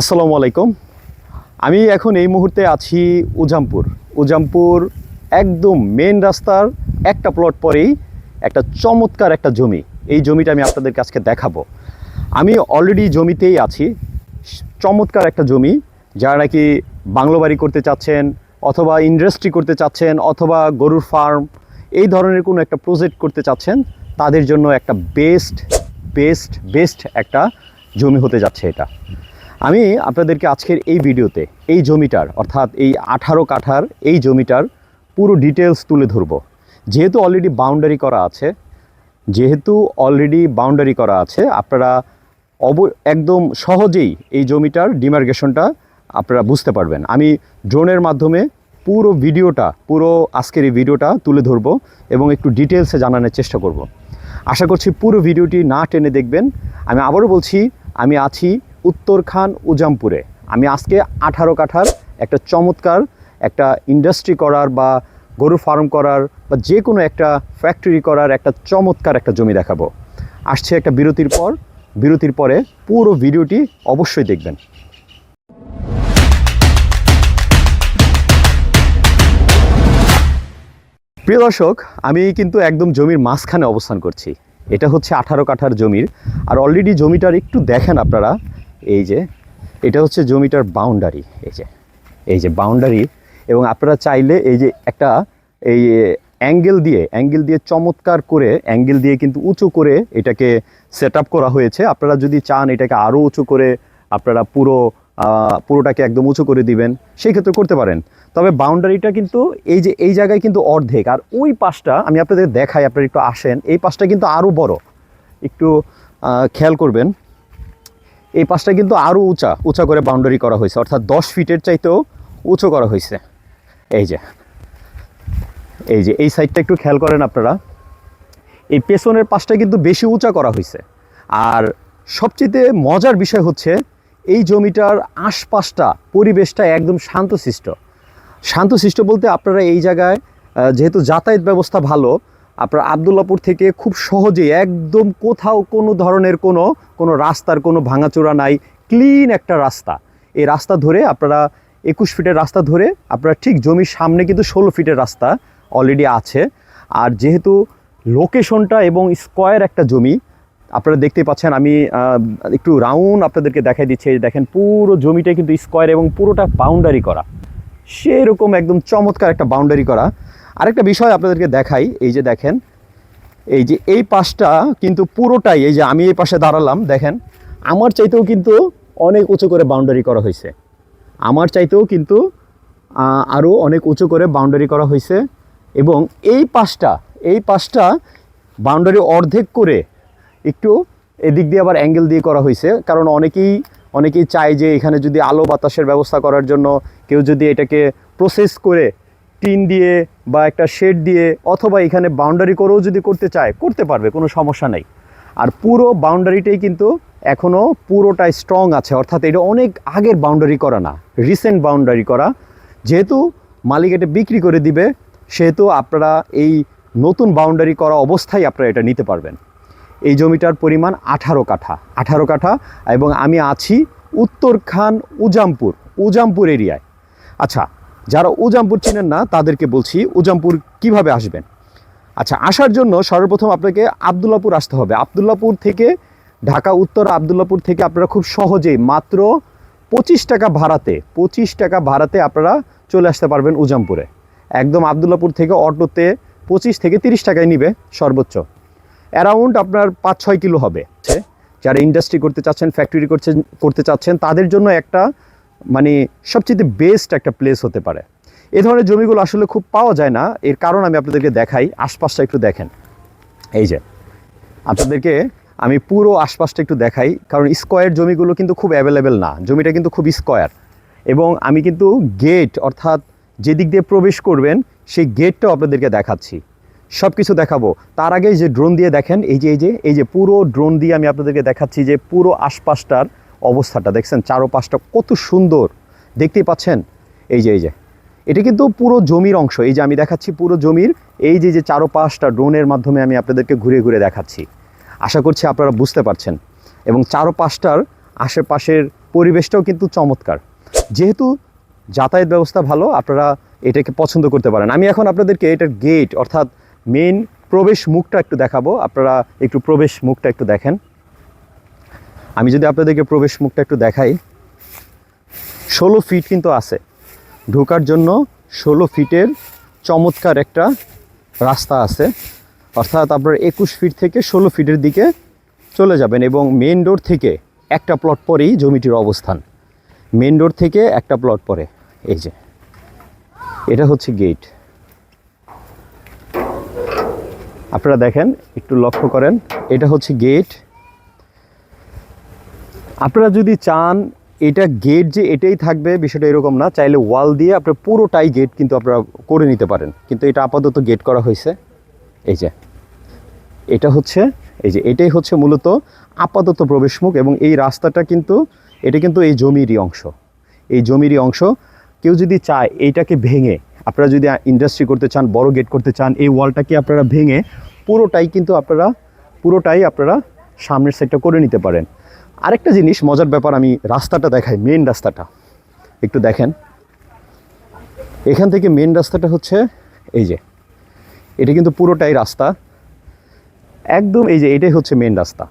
আসসালামু আলাইকুম। আমি এখন এই মুহূর্তে আছি উজামপুর। উজামপুর একদম মেন রাস্তার একটা প্লট পরেই একটা চমৎকার একটা জমি। এই জমিটা আমি আপনাদের কাছকে দেখাবো। আমি অলরেডি জমিতেই আছি। চমৎকার একটা জমি, যারা নাকি বাংলো বাড়ি করতে চাচ্ছেন অথবা ইন্ডাস্ট্রি করতে চাচ্ছেন অথবা গরুর ফার্ম এই ধরনের কোনো একটা প্রজেক্ট করতে চাচ্ছেন, তাদের জন্য একটা বেস্ট বেস্ট বেস্ট একটা জমি হতে যাচ্ছে এটা। আমি আপনাদেরকে আজকের এই ভিডিওতে এই জমিটার, অর্থাৎ এই আঠারো কাঠার এই জমিটার পুরো ডিটেলস তুলে ধরবো। যেহেতু অলরেডি বাউন্ডারি করা আছে, যেহেতু অলরেডি বাউন্ডারি করা আছে, আপনারা অব, একদম সহজেই এই জমিটার ডিমার্গেশনটা আপনারা বুঝতে পারবেন। আমি ড্রোনের মাধ্যমে পুরো ভিডিওটা, পুরো আজকের এই ভিডিওটা তুলে ধরবো এবং একটু ডিটেলসে জানানোর চেষ্টা করব। আশা করছি পুরো ভিডিওটি না টেনে দেখবেন। আমি আবারও বলছি, আমি আছি উত্তরখান, উজামপুরে। আমি আজকে আঠারো কাঠার একটা চমৎকার একটা ইন্ডাস্ট্রি করার বা গরু ফার্ম করার বা যে কোনো একটা ফ্যাক্টরি করার একটা চমৎকার একটা জমি দেখাবো। আসছে একটা বিরতির পর। বিরতির পরে পুরো ভিডিওটি অবশ্যই দেখবেন। প্রিয় দর্শক, আমি কিন্তু একদম জমির মাঝখানে অবস্থান করছি। এটা হচ্ছে আঠারো কাঠার জমির। আর অলরেডি জমিটার একটু দেখেন আপনারা। এই যে, এটা হচ্ছে জমিটার বাউন্ডারি এই যে এই যে বাউন্ডারি এবং আপনারা চাইলে এই যে একটা, এই অ্যাঙ্গেল দিয়ে অ্যাঙ্গেল দিয়ে চমৎকার করে অ্যাঙ্গেল দিয়ে কিন্তু উঁচু করে এটাকে সেট করা হয়েছে। আপনারা যদি চান এটাকে আরও উঁচু করে, আপনারা পুরো পুরোটাকে একদম উঁচু করে দিবেন, সেই ক্ষেত্রে করতে পারেন। তবে বাউন্ডারিটা কিন্তু এই যে, এই জায়গায় কিন্তু অর্ধেক। আর ওই পাশটা আমি আপনাদের দেখাই, আপনারা একটু আসেন, এই পাশটা কিন্তু আরও বড়। একটু খেয়াল করবেন। এই পাশটা কিন্তু আরও উঁচা উঁচা করে বাউন্ডারি করা হয়েছে। অর্থাৎ দশ ফিটের চাইতেও উঁচু করা হয়েছে। এই যে এই যে, এই সাইডটা একটু খেয়াল করেন আপনারা। এই পেছনের পাশটা কিন্তু বেশি উঁচা করা হয়েছে। আর সবচেয়ে মজার বিষয় হচ্ছে, এই জমিটার আশপাশটা, পরিবেশটা একদম শান্তশিষ্ট। শান্তশিষ্ট বলতে আপনারা এই জায়গায় যেহেতু যাতায়াত ব্যবস্থা ভালো আপনারা আবদুল্লাপুর থেকে খুব সহজেই একদম কোথাও কোনো ধরনের কোনো কোনো রাস্তার কোনো ভাঙাচোরা নাই, ক্লিন একটা রাস্তা। এই রাস্তা ধরে আপনারা একুশ ফিটের রাস্তা ধরে আপনারা ঠিক জমির সামনে কিন্তু ষোলো ফিটের রাস্তা অলরেডি আছে। আর যেহেতু লোকেশনটা এবং স্কোয়ার একটা জমি, আপনারা দেখতে পাচ্ছেন আমি একটু রাউন্ড আপনাদেরকে দেখাই দিচ্ছি। দেখেন, পুরো জমিটা কিন্তু স্কোয়ার এবং পুরোটা বাউন্ডারি করা। সেরকম একদম চমৎকার একটা বাউন্ডারি করা। আরেকটা বিষয় আপনাদেরকে দেখাই, এই যে দেখেন, এই যে এই পাশটা কিন্তু পুরোটাই, এই যে আমি এই পাশে দাঁড়ালাম, দেখেন, আমার চাইতেও কিন্তু অনেক উঁচু করে বাউন্ডারি করা হয়েছে। আমার চাইতেও কিন্তু আরও অনেক উঁচু করে বাউন্ডারি করা হয়েছে এবং এই পাশটা এই পাশটা বাউন্ডারি অর্ধেক করে একটু এদিক দিয়ে আবার অ্যাঙ্গেল দিয়ে করা হয়েছে, কারণ অনেকেই অনেকেই চায় যে এখানে যদি আলো বাতাসের ব্যবস্থা করার জন্য কেউ যদি এটাকে প্রসেস করে টিন দিয়ে বা একটা শেড দিয়ে অথবা এখানে বাউন্ডারি করেও যদি করতে চায়, করতে পারবে, কোনো সমস্যা নেই। আর পুরো বাউন্ডারিটাই কিন্তু এখনও পুরোটাই স্ট্রং আছে। অর্থাৎ এটা অনেক আগের বাউন্ডারি করা না রিসেন্ট বাউন্ডারি করা। যেহেতু মালিক এটা বিক্রি করে দিবে, সেহেতু আপনারা এই নতুন বাউন্ডারি করা অবস্থায় আপনারা এটা নিতে পারবেন। এই জমিটার পরিমাণ আঠারো কাঠা আঠারো কাঠা এবং আমি আছি উত্তরখান উজামপুর উজামপুর এরিয়ায়। আচ্ছা যারা উজামপুর চেনেন না, তাদেরকে বলছি উজামপুর কীভাবে আসবেন? আচ্ছা আসার জন্য সর্বপ্রথম আপনাকে আবদুল্লাপুর আসতে হবে। আবদুল্লাপুর থেকে ঢাকা, উত্তর আবদুল্লাপুর থেকে আপনারা খুব সহজেই মাত্র পঁচিশ টাকা ভাড়াতে, পঁচিশ টাকা ভাড়াতে আপনারা চলে আসতে পারবেন উজামপুরে। একদম আবদুল্লাপুর থেকে অটোতে পঁচিশ থেকে তিরিশ টাকায় নিবে সর্বোচ্চ। অ্যারাউন্ড আপনার পাঁচ ছয় কিলো হবে। যারা ইন্ডাস্ট্রি করতে চাচ্ছেন, ফ্যাক্টরি করছেন, করতে চাচ্ছেন, তাদের জন্য একটা মানে সবচেয়ে বেস্ট একটা প্লেস হতে পারে। এ ধরনের জমিগুলো আসলে খুব পাওয়া যায় না। এর কারণ আমি আপনাদেরকে দেখাই। আশপাশটা একটু দেখেন। এই যে, আপনাদেরকে আমি পুরো আশপাশটা একটু দেখাই। কারণ স্কোয়ার জমিগুলো কিন্তু খুব অ্যাভেলেবেল না। জমিটা কিন্তু খুব স্কোয়ার এবং আমি কিন্তু গেট অর্থাৎ যেদিক দিয়ে প্রবেশ করবেন, সেই গেটটাও আপনাদেরকে দেখাচ্ছি। সব কিছু দেখাবো। তার আগে যে ড্রোন দিয়ে দেখেন, এই যে এই যে এই যে পুরো ড্রোন দিয়ে আমি আপনাদেরকে দেখাচ্ছি যে পুরো আশপাশটার অবস্থাটা। দেখছেন, চারোপাশটা কত সুন্দর। দেখতেই পাচ্ছেন, এই যে এই যে। এটা কিন্তু পুরো জমির অংশ। এই যে, আমি দেখাচ্ছি পুরো জমির। এই যে যে চারোপাশটা ড্রোনের মাধ্যমে আমি আপনাদেরকে ঘুরে ঘুরে দেখাচ্ছি। আশা করছি আপনারা বুঝতে পারছেন। এবং চারোপাশটার আশেপাশের পরিবেশটাও কিন্তু চমৎকার। যেহেতু যাতায়াত ব্যবস্থা ভালো, আপনারা এটাকে পছন্দ করতে পারেন। আমি এখন আপনাদেরকে এটার গেট অর্থাৎ মেন প্রবেশ মুখটা একটু দেখাবো। আপনারা একটু প্রবেশ মুখটা একটু দেখেন। আমি যদি আপনাদেরকে প্রবেশ মুখটা একটু দেখাই, ষোলো ফিট কিন্তু আছে। ঢোকার জন্য ষোলো ফিটের চমৎকার একটা রাস্তা আছে। অর্থাৎ আপনার একুশ ফিট থেকে ষোলো ফিটের দিকে চলে যাবেন এবং মেন ডোর থেকে একটা প্লট পরেই জমিটির অবস্থান। মেন ডোর থেকে একটা প্লট পরে। এই যে, এটা হচ্ছে গেট আপনারা দেখেন, একটু লক্ষ্য করেন, এটা হচ্ছে গেট আপনারা যদি চান, এটা গেট যে এটাই থাকবে, বিষয়টা এরকম না, চাইলে ওয়াল দিয়ে আপনার পুরোটাই গেট কিন্তু আপনারা করে নিতে পারেন। কিন্তু এটা আপাতত গেট করা হয়েছে। এই যে, এটা হচ্ছে, এই যে, এটাই হচ্ছে মূলত আপাতত প্রবেশমুখ এবং এই রাস্তাটা কিন্তু, এটা কিন্তু এই জমিরই অংশ। এই জমিরই অংশ। কেউ যদি চায় এইটাকে ভেঙে, আপনারা যদি ইন্ডাস্ট্রি করতে চান, বড় গেট করতে চান, এই ওয়ালটাকে আপনারা ভেঙে পুরোটাই কিন্তু আপনারা, পুরোটাই আপনারা সামনের সাইডটা করে নিতে পারেন। আরেকটা জিনিস মজার ব্যাপার, আমি রাস্তাটা দেখাই মেন রাস্তাটা। একটু দেখেন। এখান থেকে মেন রাস্তাটা হচ্ছে, এই যে, এটা কিন্তু পুরোটাই রাস্তা। একদম এই যে, এটাই হচ্ছে মেন রাস্তা।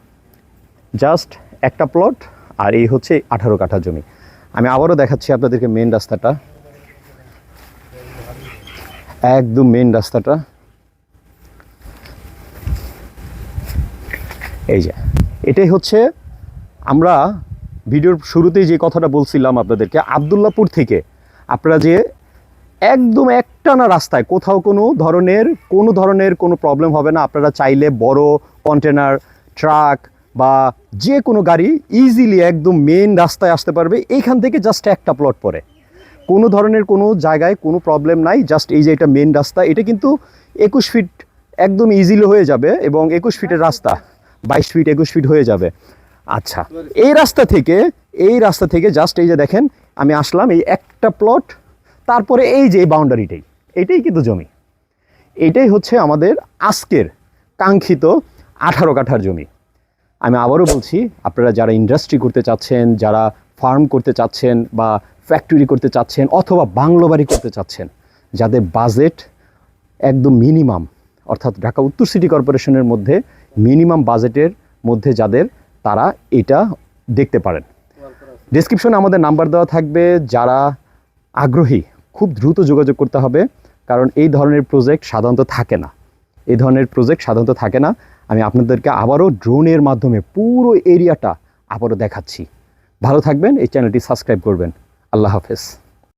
জাস্ট একটা প্লট আর এই হচ্ছে আঠারো কাঠা জমি। আমি আবারও দেখাচ্ছি আপনাদেরকে মেন রাস্তাটা। একদম মেন রাস্তাটা। এই যে, এটাই হচ্ছে আমরা ভিডিওর শুরুতেই যে কথাটা বলছিলাম আপনাদেরকে, আবদুল্লাপুর থেকে আপনারা যে একদম একটানা রাস্তায়, কোথাও কোনো ধরনের কোনো ধরনের কোনো প্রবলেম হবে না। আপনারা চাইলে বড় কন্টেনার ট্রাক বা যে কোনো গাড়ি ইজিলি একদম মেন রাস্তায় আসতে পারবে। এইখান থেকে জাস্ট একটা প্লট পরে কোনো ধরনের কোনো জায়গায় কোনো প্রবলেম নাই জাস্ট এই যে এটা মেন রাস্তা, এটা কিন্তু একুশ ফিট একদম ইজিলি হয়ে যাবে এবং একুশ ফিটের রাস্তা, বাইশ ফিট একুশ ফিট হয়ে যাবে। আচ্ছা এই রাস্তা থেকে, এই রাস্তা থেকে জাস্ট এই যে দেখেন, আমি আসলাম, এই একটা প্লট তারপরে এই যে বাউন্ডারিটাই এটাই কিন্তু জমি। এটাই হচ্ছে আমাদের আজকের কাঙ্ক্ষিত আঠারো কাঠার জমি। আমি আবারও বলছি, আপনারা যারা ইন্ডাস্ট্রি করতে চাচ্ছেন, যারা ফার্ম করতে চাচ্ছেন বা ফ্যাক্টরি করতে চাচ্ছেন অথবা বাংলো বাড়ি করতে চাচ্ছেন, যাদের বাজেট একদম মিনিমাম অর্থাৎ ঢাকা উত্তর সিটি কর্পোরেশনের মধ্যে মিনিমাম বাজেটের মধ্যে যাদের তারা এটা দেখতে পারেন। ডিসক্রিপশনে আমাদের নাম্বার দেওয়া থাকবে, যারা আগ্রহী, খুব দ্রুত যোগাযোগ করতে হবে, কারণ এই ধরনের প্রজেক্ট সাধারণত থাকে না। এই ধরনের প্রজেক্ট সাধারণত থাকে না। আমি আপনাদেরকে আবারও ড্রোনের মাধ্যমে পুরো এরিয়াটা আবারও দেখাচ্ছি। ভালো থাকবেন, এই চ্যানেলটি সাবস্ক্রাইব করবেন। আল্লাহ হাফেজ।